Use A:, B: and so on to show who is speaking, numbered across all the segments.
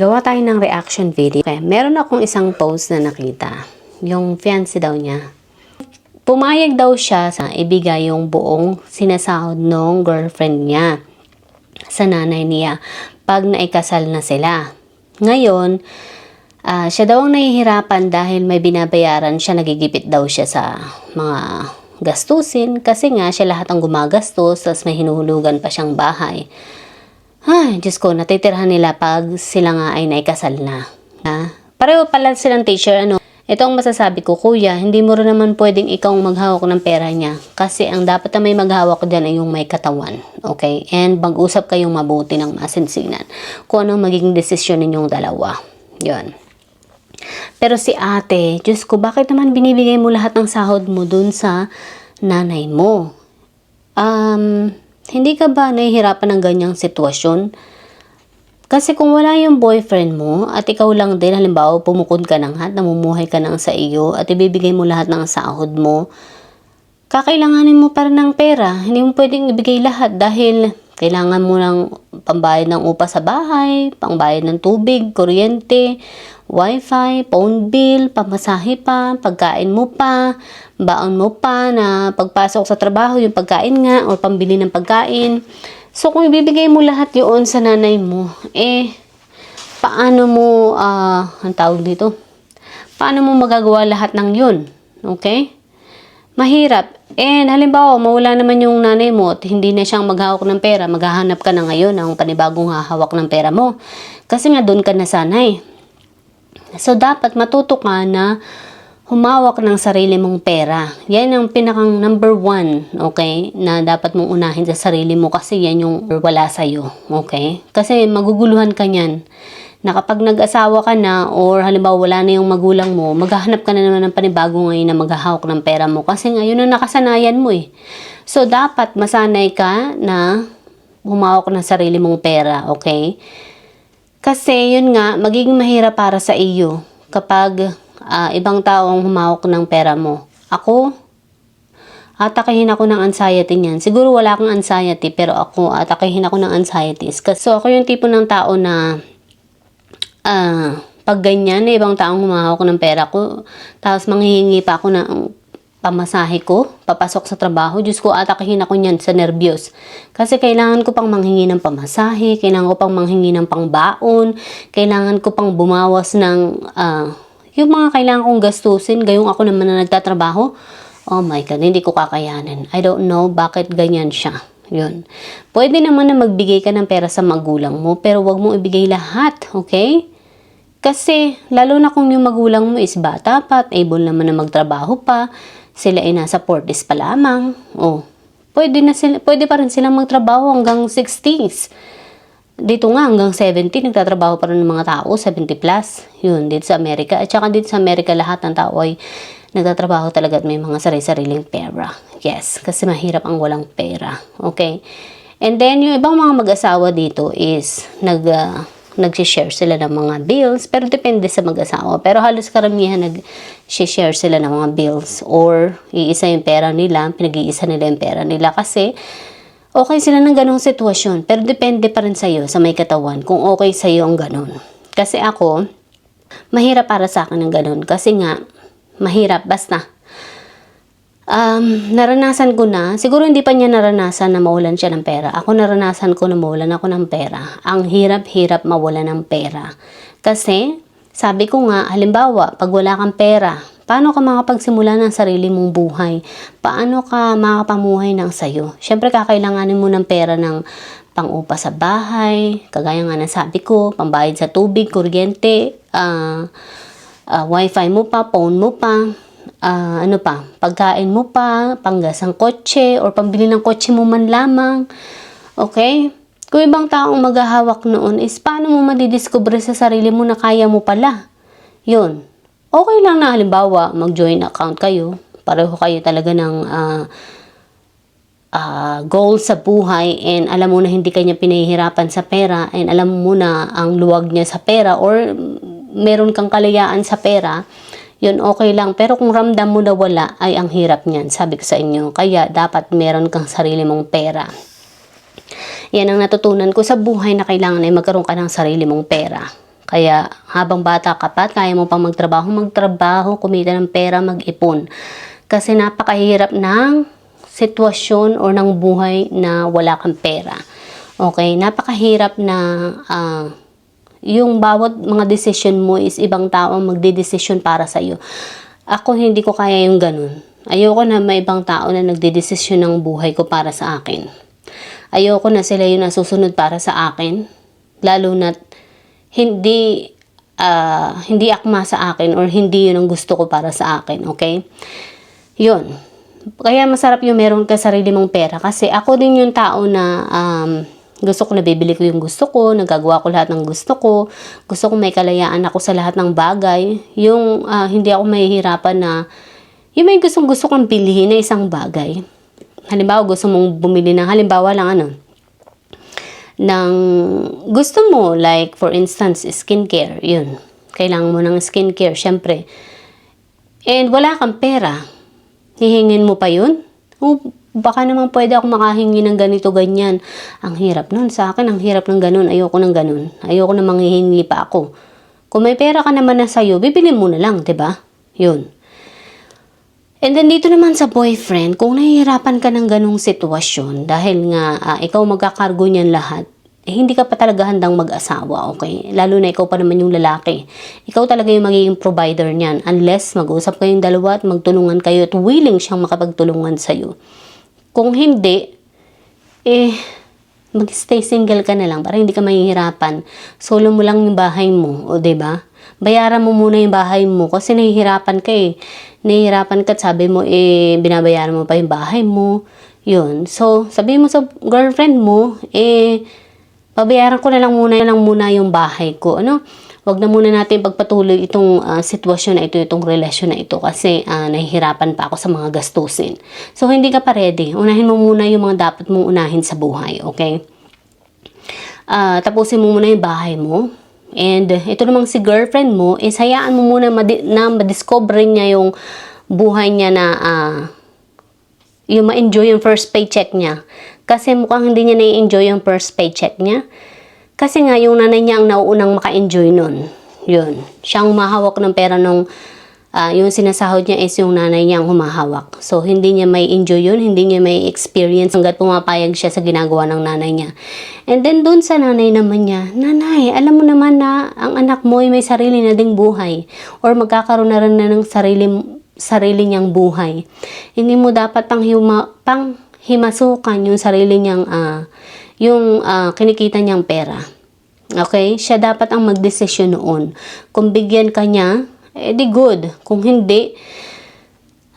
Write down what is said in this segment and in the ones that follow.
A: Gawa tayo ng reaction video. Okay, meron akong isang post na nakita. Yung fiancé daw niya. Pumayag daw siya sa ibigay yung buong sinasahod ng girlfriend niya sa nanay niya pag naikasal na sila. Ngayon, ah, siya daw ang nahihirapan dahil may binabayaran siya, nagigipit daw siya sa mga gastusin kasi nga siya lahat ang gumagastos tapos may hinuhulugan pa siyang bahay. Ay, Diyos ko, natitirhan nila pag sila nga ay naikasal na. Ha? Pareho pala silang teacher, ano? Ito ang masasabi ko, kuya, hindi mo rin naman pwedeng ikaw maghawak ng pera niya. Kasi ang dapat na may maghawak dyan ay yung may katawan. Okay? And mag-usap kayong mabuti ng masinsinan. Kung anong magiging desisyon ninyong dalawa. Yon. Pero si ate, Diyos ko, bakit naman binibigay mo lahat ng sahod mo dun sa nanay mo? Um, hindi ka ba nahihirapan ng ganyang sitwasyon? Kasi kung wala yung boyfriend mo at ikaw lang din, halimbawa pumukod ka ng hat, namumuhay ka ng sa iyo at ibibigay mo lahat ng sahod mo, kakailanganin mo pa rin ng pera. Hindi mo pwedeng ibigay lahat dahil kailangan mo ng pambayad ng upa sa bahay, pangbayad ng tubig, kuryente, wifi, phone bill, pamasahe pa, pagkain mo pa, baon mo pa na pagpasok sa trabaho, yung pagkain nga, o pambili ng pagkain. So, kung ibibigay mo lahat yun sa nanay mo, eh, paano mo, ah, ang tawag dito? Paano mo magagawa lahat ng yun? Okay? Mahirap. And halimbawa, mawala naman yung nanay mo at hindi na siyang maghawak ng pera, maghahanap ka na ngayon ng panibagong hahawak ng pera mo. Kasi nga doon ka nasanay. So, dapat matuto ka na humawak ng sarili mong pera. Yan ang pinakang number one, okay? Na dapat mong unahin sa sarili mo kasi yan yung wala sa'yo, okay? Kasi maguguluhan ka niyan na kapag nag-asawa ka na or halimbawa wala na yung magulang mo, maghahanap ka na naman ng panibago ngayon na maghahawak ng pera mo kasi ngayon ang nakasanayan mo eh. So, dapat masanay ka na humawak ng sarili mong pera, okay? Kasi yun nga, magiging mahirap para sa iyo kapag ah, ibang tao ang humawak ng pera mo. Ako, atakihin ako ng anxiety niyan. Siguro wala kang anxiety, pero ako, atakihin ako ng anxieties. So, ako yung tipo ng tao na ah, pag ganyan, na ibang taong humahawak ng pera ko, tapos manghihingi pa ako ng pamasahe ko, papasok sa trabaho, Diyos ko, atakihin ako niyan sa nervyos. Kasi kailangan ko pang manghingi ng pamasahe, kailangan ko pang manghingi ng pangbaon, kailangan ko pang bumawas ng, ah, yung mga kailangan kong gastusin, gayong ako naman na nagtatrabaho, oh my God, hindi ko kakayanin. I don't know bakit ganyan siya. Yun. Pwede naman na magbigay ka ng pera sa magulang mo, pero wag mo ibigay lahat, okay? Kasi, lalo na kung yung magulang mo is bata pa, at able naman na magtrabaho pa, sila ay nasa 40s pa lamang, oh, pwede, na sila, pwede pa rin silang magtrabaho hanggang 60s. Dito nga, hanggang 70, nagtatrabaho pa rin ng mga tao, 70 plus. Yun, dito sa Amerika. At saka dito sa Amerika, lahat ng tao ay nagtatrabaho talaga at may mga sarili-sariling pera. Yes, kasi mahirap ang walang pera. Okay? And then, yung ibang mga mag-asawa dito is nag, uh, nag-share sila ng mga bills, pero depende sa mag-asawa. Pero halos karamihan nag-share sila ng mga bills or iisa yung pera nila, pinag-iisa nila yung pera nila kasi okay sila ng ganong sitwasyon. Pero depende pa rin sa'yo, sa may katawan, kung okay sa'yo ang ganon. Kasi ako, mahirap para sa akin ang ganon. Kasi nga, mahirap, basta. Um, naranasan ko na, siguro hindi pa niya naranasan na mawalan siya ng pera. Ako naranasan ko na mawalan ako ng pera. Ang hirap-hirap mawalan ng pera. Kasi, sabi ko nga, halimbawa, pag wala kang pera, paano ka makapagsimula ng sarili mong buhay? Paano ka makapamuhay ng sayo? Siyempre, kakailanganin mo ng pera ng pang-upa sa bahay, kagaya nga ng sabi ko, pambayad sa tubig, kuryente, ah, ah, wifi mo pa, phone mo pa, ah, ano pa, pagkain mo pa, panggas ng kotse, or pambili ng kotse mo man lamang. Okay? Kung ibang taong maghahawak noon is paano mo madidiscover sa sarili mo na kaya mo pala. Yun. Okay lang na halimbawa, mag-join account kayo. Pareho kayo talaga ng ah, ah, goal sa buhay and alam mo na hindi kanya pinahihirapan sa pera and alam mo na ang luwag niya sa pera or meron kang kalayaan sa pera, yun okay lang. Pero kung ramdam mo na wala, ay ang hirap niyan, sabi ko sa inyo. Kaya dapat meron kang sarili mong pera. Yan ang natutunan ko sa buhay na kailangan ay magkaroon ka ng sarili mong pera. Kaya habang bata ka pa kaya mo pang magtrabaho, magtrabaho, kumita ng pera, mag-ipon. Kasi napakahirap ng sitwasyon or ng buhay na wala kang pera. Okay, napakahirap na ah, yung bawat mga decision mo is ibang tao ang magdedesisyon para sa iyo. Ako hindi ko kaya yung ganun. Ayoko na may ibang tao na nagdedesisyon ng buhay ko para sa akin. Ayoko na sila yung nasusunod para sa akin. Lalo na hindi ah, hindi akma sa akin or hindi yun ang gusto ko para sa akin, okay? Yun. Kaya masarap yung meron ka sarili mong pera kasi ako din yung tao na um, gusto ko na bibili ko yung gusto ko, nagagawa ko lahat ng gusto ko, gusto ko may kalayaan ako sa lahat ng bagay, yung ah, hindi ako mahihirapan na yung may gustong gusto kong bilhin na isang bagay. Halimbawa, gusto mong bumili ng, halimbawa lang ano, ng gusto mo, like for instance, skincare, yun. Kailangan mo ng skincare, syempre. And wala kang pera, hihingin mo pa yun? O baka naman pwede ako makahingi ng ganito, ganyan. Ang hirap nun sa akin, ang hirap ng ganun. Ayoko ng ganun. Ayoko na manghihingi pa ako. Kung may pera ka naman na sa'yo, bibili mo na lang, ba? Yun. And then dito naman sa boyfriend, kung nahihirapan ka ng ganong sitwasyon dahil nga ah, ikaw magkakargo niyan lahat, eh, hindi ka pa talaga handang mag-asawa, okay? Lalo na ikaw pa naman yung lalaki. Ikaw talaga yung magiging provider niyan unless mag-usap kayong dalawa at magtulungan kayo at willing siyang makapagtulungan sa'yo. Kung hindi, eh, mag-stay single ka na lang para hindi ka mahihirapan. Solo mo lang yung bahay mo, o ba? Bayaran mo muna yung bahay mo kasi nahihirapan ka eh. Nahihirapan ka sabi mo eh binabayaran mo pa yung bahay mo. Yun. So, sabi mo sa girlfriend mo, eh, pabayaran ko na lang muna, lang muna yung bahay ko. Ano? Huwag na muna natin pagpatuloy itong ah, sitwasyon na ito, itong relasyon na ito kasi ah, nahihirapan pa ako sa mga gastusin. So, hindi ka pa ready. Unahin mo muna yung mga dapat mong unahin sa buhay, okay? Ah, tapusin mo muna yung bahay mo. And uh, ito namang si girlfriend mo, is hayaan mo muna madi- na madiscover niya yung buhay niya na ah, yung ma-enjoy yung first paycheck niya. Kasi mukhang hindi niya na-enjoy yung first paycheck niya. Kasi nga, yung nanay niya ang nauunang maka-enjoy nun. Yun. Siyang humahawak ng pera nung ah, yung sinasahod niya is yung nanay niya ang humahawak. So, hindi niya may enjoy yun, hindi niya may experience hanggat pumapayag siya sa ginagawa ng nanay niya. And then, dun sa nanay naman niya, Nanay, alam mo naman na ang anak mo ay may sarili na ding buhay. Or magkakaroon na rin na ng sarili, sarili niyang buhay. Hindi mo dapat pang, hima, pang himasukan yung sarili niyang, ah, yung ah, kinikita niyang pera. Okay? Siya dapat ang magdesisyon noon. Kung bigyan ka niya, eh di good. Kung hindi,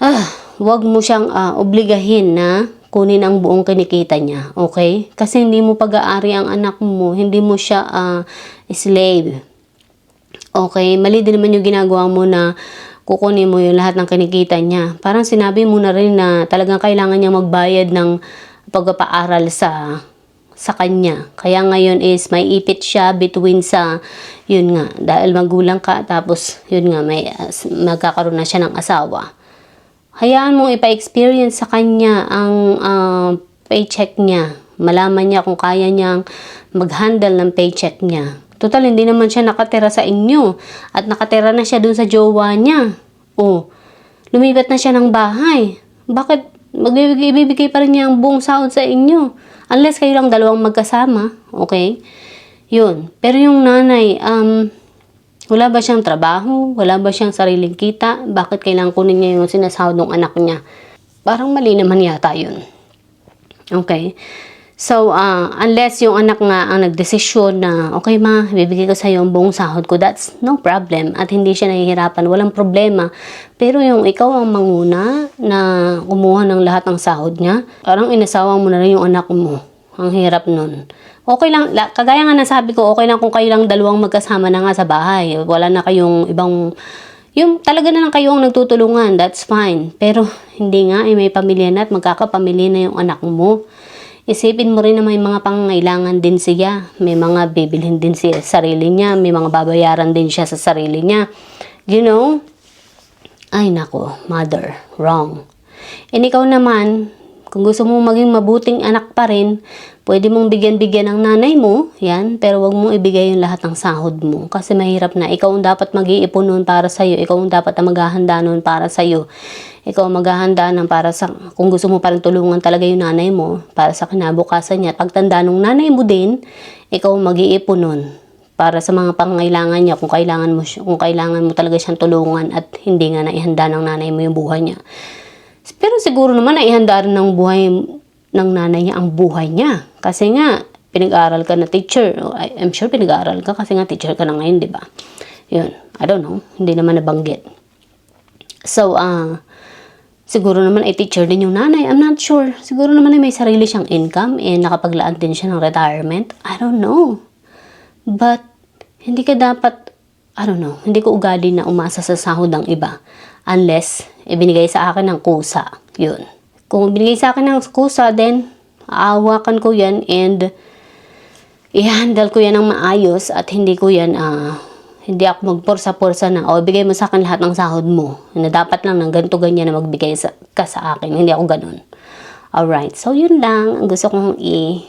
A: ah, wag mo siyang ah, obligahin na kunin ang buong kinikita niya. Okay? Kasi hindi mo pag-aari ang anak mo. Hindi mo siya ah, slave. Okay? Mali din naman yung ginagawa mo na kukunin mo yung lahat ng kinikita niya. Parang sinabi mo na rin na talagang kailangan niya magbayad ng pagpapaaral sa sa kanya. Kaya ngayon is may ipit siya between sa yun nga dahil magulang ka tapos yun nga may as- magkakaroon na siya ng asawa. Hayaan mong ipa-experience sa kanya ang ah, paycheck niya. Malaman niya kung kaya niyang mag-handle ng paycheck niya. Total, hindi naman siya nakatira sa inyo. At nakatira na siya dun sa jowa niya. Oh, lumipat na siya ng bahay. Bakit magbibigay ibibigay pa rin niya ang buong sahod sa inyo? Unless kayo lang dalawang magkasama, okay? Yun. Pero yung nanay, um, wala ba siyang trabaho? Wala ba siyang sariling kita? Bakit kailangan kunin niya yung sinasahod ng anak niya? Parang mali naman yata yun. Okay? So, ah, unless yung anak nga ang nagdesisyon na, okay ma, bibigay ko sa'yo ang buong sahod ko, that's no problem. At hindi siya nahihirapan, walang problema. Pero yung ikaw ang manguna na kumuha ng lahat ng sahod niya, parang inasawa mo na rin yung anak mo. Ang hirap nun. Okay lang, la- kagaya nga nasabi ko, okay lang kung kayo lang dalawang magkasama na nga sa bahay. Wala na kayong ibang yung talaga na lang kayo ang nagtutulungan, that's fine. Pero hindi nga, eh, may pamilya na at magkakapamilya na yung anak mo. Isipin mo rin na may mga pangangailangan din siya. May mga bibilhin din siya sa sarili niya. May mga babayaran din siya sa sarili niya. You know? Ay nako, mother, wrong. And ikaw naman, kung gusto mo maging mabuting anak pa rin, Pwede mong bigyan-bigyan ng nanay mo, yan, pero wag mong ibigay yung lahat ng sahod mo. Kasi mahirap na. Ikaw ang dapat mag-iipon nun para sa'yo. Ikaw ang dapat ang maghahanda nun para sa'yo. Ikaw ang maghahanda ng para sa, kung gusto mo parang tulungan talaga yung nanay mo, para sa kinabukasan niya. Pagtanda nung nanay mo din, ikaw ang mag-iipon nun para sa mga pangailangan niya kung kailangan mo kung kailangan mo talaga siyang tulungan at hindi nga naihanda ng nanay mo yung buhay niya. Pero siguro naman naihanda rin ng buhay ng nanay niya ang buhay niya. Kasi nga, pinag-aaral ka na teacher. I'm sure pinag-aaral ka kasi nga teacher ka na ngayon, di ba? Yun. I don't know. Hindi naman nabanggit. So, ah, siguro naman ay teacher din yung nanay. I'm not sure. Siguro naman ay may sarili siyang income and nakapaglaan din siya ng retirement. I don't know. But, hindi ka dapat, I don't know, hindi ko ugali na umasa sa sahod ng iba. Unless, ibinigay sa akin ng kusa. Yun. Kung binigay sa akin ng kusa, then, aawakan ko yan and i-handle ko yan ng maayos at hindi ko yan, ah, hindi ako magporsa-porsa na, o, bigay mo sa akin lahat ng sahod mo. Na dapat lang ng ganito ganyan na magbigay sa, ka sa akin. Hindi ako ganun. Alright, so yun lang ang gusto kong i-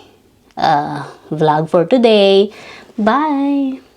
A: uh, vlog for today. Bye!